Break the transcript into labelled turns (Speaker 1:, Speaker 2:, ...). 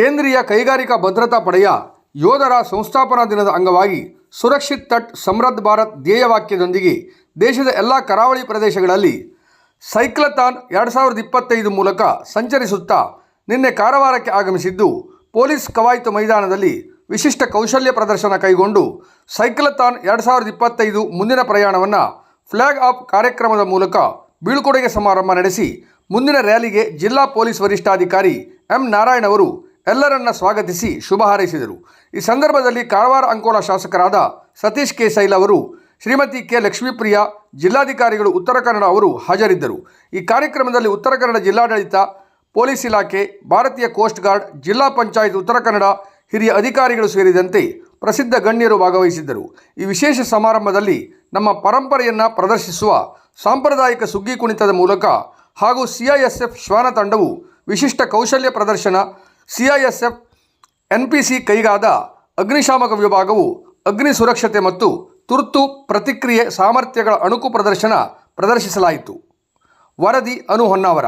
Speaker 1: ಕೇಂದ್ರೀಯ ಕೈಗಾರಿಕಾ ಭದ್ರತಾ ಪಡೆಯ ಯೋಧರ ಸಂಸ್ಥಾಪನಾ ದಿನದ ಅಂಗವಾಗಿ ಸುರಕ್ಷಿತ್ ತಟ್ ಸಮೃದ್ಧ ಭಾರತ್ ಧ್ಯೇಯವಾಕ್ಯದೊಂದಿಗೆ ದೇಶದ ಎಲ್ಲ ಕರಾವಳಿ ಪ್ರದೇಶಗಳಲ್ಲಿ ಸೈಕ್ಲಥಾನ್ ಎರಡು ಸಾವಿರದ ಇಪ್ಪತ್ತೈದು ಮೂಲಕ ಸಂಚರಿಸುತ್ತಾ ನಿನ್ನೆ ಕಾರವಾರಕ್ಕೆ ಆಗಮಿಸಿದ್ದು ಪೊಲೀಸ್ ಕವಾಯತು ಮೈದಾನದಲ್ಲಿ ವಿಶಿಷ್ಟ ಕೌಶಲ್ಯ ಪ್ರದರ್ಶನ ಕೈಗೊಂಡು ಸೈಕ್ಲಥಾನ್ ಎರಡು ಸಾವಿರದ ಇಪ್ಪತ್ತೈದು ಮುಂದಿನ ಪ್ರಯಾಣವನ್ನು ಫ್ಲ್ಯಾಗ್ ಆಫ್ ಕಾರ್ಯಕ್ರಮದ ಮೂಲಕ ಬೀಳ್ಕೊಡುಗೆ ಸಮಾರಂಭ ನಡೆಸಿ ಮುಂದಿನ ರ್ಯಾಲಿಗೆ ಜಿಲ್ಲಾ ಪೊಲೀಸ್ ವರಿಷ್ಠಾಧಿಕಾರಿ ಎಂ ನಾರಾಯಣ್ ಅವರು ಎಲ್ಲರನ್ನ ಸ್ವಾಗತಿಸಿ ಶುಭ ಹಾರೈಸಿದರು. ಈ ಸಂದರ್ಭದಲ್ಲಿ ಕಾರವಾರ ಅಂಕೋಲಾ ಶಾಸಕರಾದ ಸತೀಶ್ ಕೆ ಸೈಲ್ ಅವರು, ಶ್ರೀಮತಿ ಕೆ ಲಕ್ಷ್ಮೀಪ್ರಿಯ, ಜಿಲ್ಲಾಧಿಕಾರಿಗಳು ಉತ್ತರ ಕನ್ನಡ ಅವರು ಹಾಜರಿದ್ದರು. ಈ ಕಾರ್ಯಕ್ರಮದಲ್ಲಿ ಉತ್ತರ ಕನ್ನಡ ಜಿಲ್ಲಾಡಳಿತ, ಪೊಲೀಸ್ ಇಲಾಖೆ, ಭಾರತೀಯ ಕೋಸ್ಟ್ ಗಾರ್ಡ್, ಜಿಲ್ಲಾ ಪಂಚಾಯತ್ ಉತ್ತರ ಕನ್ನಡ, ಹಿರಿಯ ಅಧಿಕಾರಿಗಳು ಸೇರಿದಂತೆ ಪ್ರಸಿದ್ಧ ಗಣ್ಯರು ಭಾಗವಹಿಸಿದ್ದರು. ಈ ವಿಶೇಷ ಸಮಾರಂಭದಲ್ಲಿ ನಮ್ಮ ಪರಂಪರೆಯನ್ನು ಪ್ರದರ್ಶಿಸುವ ಸಾಂಪ್ರದಾಯಿಕ ಸುಗ್ಗಿ ಕುಣಿತದ ಮೂಲಕ ಹಾಗೂ ಸಿಐಎಸ್ಎಫ್ ಶ್ವಾನ ತಂಡವು ವಿಶಿಷ್ಟ ಕೌಶಲ್ಯ ಪ್ರದರ್ಶನ ಸಿಐಎಸ್ಎಫ್ ಎನ್ ಪಿ ಸಿ ಕೈಗಾದ ಅಗ್ನಿಶಾಮಕ ವಿಭಾಗವು ಅಗ್ನಿ ಸುರಕ್ಷತೆ ಮತ್ತು ತುರ್ತು ಪ್ರತಿಕ್ರಿಯೆ ಸಾಮರ್ಥ್ಯಗಳ ಅಣುಕು ಪ್ರದರ್ಶನ ಪ್ರದರ್ಶಿಸಲಾಯಿತು. ವರದಿ ಅನು ಹೊನ್ನಾವರ